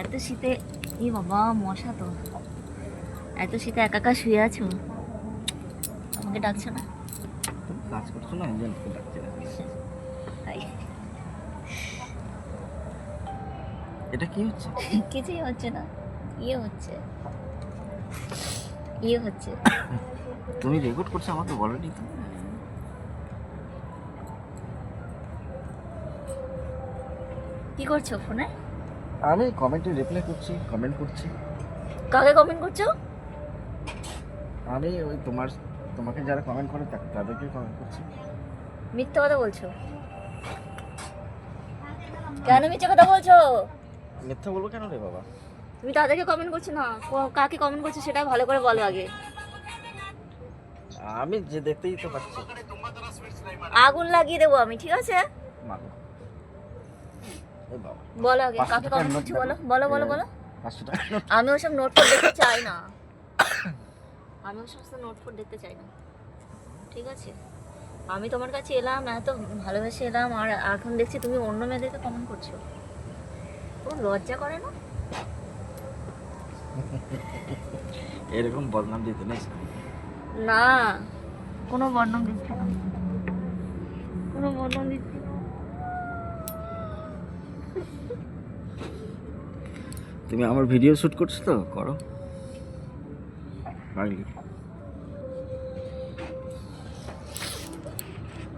এত শীতে এ বাবা মশা তো। এত শীতে একা একা শুয়ে আছো? আমাকে ডাকছো না? কাজ করছ না আমি জানি তো ডাকছি। না। এটা কি হচ্ছে? কিছুই হচ্ছে না। ইয়ে হচ্ছে। ইয়ে হচ্ছে। তুমি রেকর্ড করছ আমাকে বলনি তো। কি করছ ফোনে? আমি কমেন্টে রিপ্লাই করছি কমেন্ট করছি। কাকে কমেন্ট করছ? আমি ওই তোমার তোমাকে যারা কমেন্ট করে তা- তাদেরকে কমেন্ট করছি। মিথ্যা কথা বলছো? কেন মিথ্যা কথা বলছো? মিথ্যা বলব কেন রে বাবা? তুমি তাদেরকে কমেন্ট করছ না। ক- কাকে কমেন্ট করছ সেটা ভালো করে বলো আগে। আমি যে দেখতেই তো পাচ্ছি আগুন লাগিয়ে দেবো আমি ঠিক আছে? মাগো বলো আগে কাকে করছ দেখো। বলো? বলো বলো বলো। পাঁচশো টাকা আমি ওসব নোট ফোট দেখতে চাই না। আমি ওসব নোট ফোট দেখতে চাই না। ঠিক আছে? আমি তোমার কাছে এলাম এত ভালোবেসে এলাম আর এখন দেখছি তুমি অন্য মেয়েদেরকে কমেন্ট করছ। তো লজ্জা করে না? এরকম বদনাম দিতে নেই। না। কোনো বর্ণম দিচ্ছি না। কোনো বর্ণম দিচ্ছি তুমি আমার ভিডিও শ্যুট করছ তো? করো।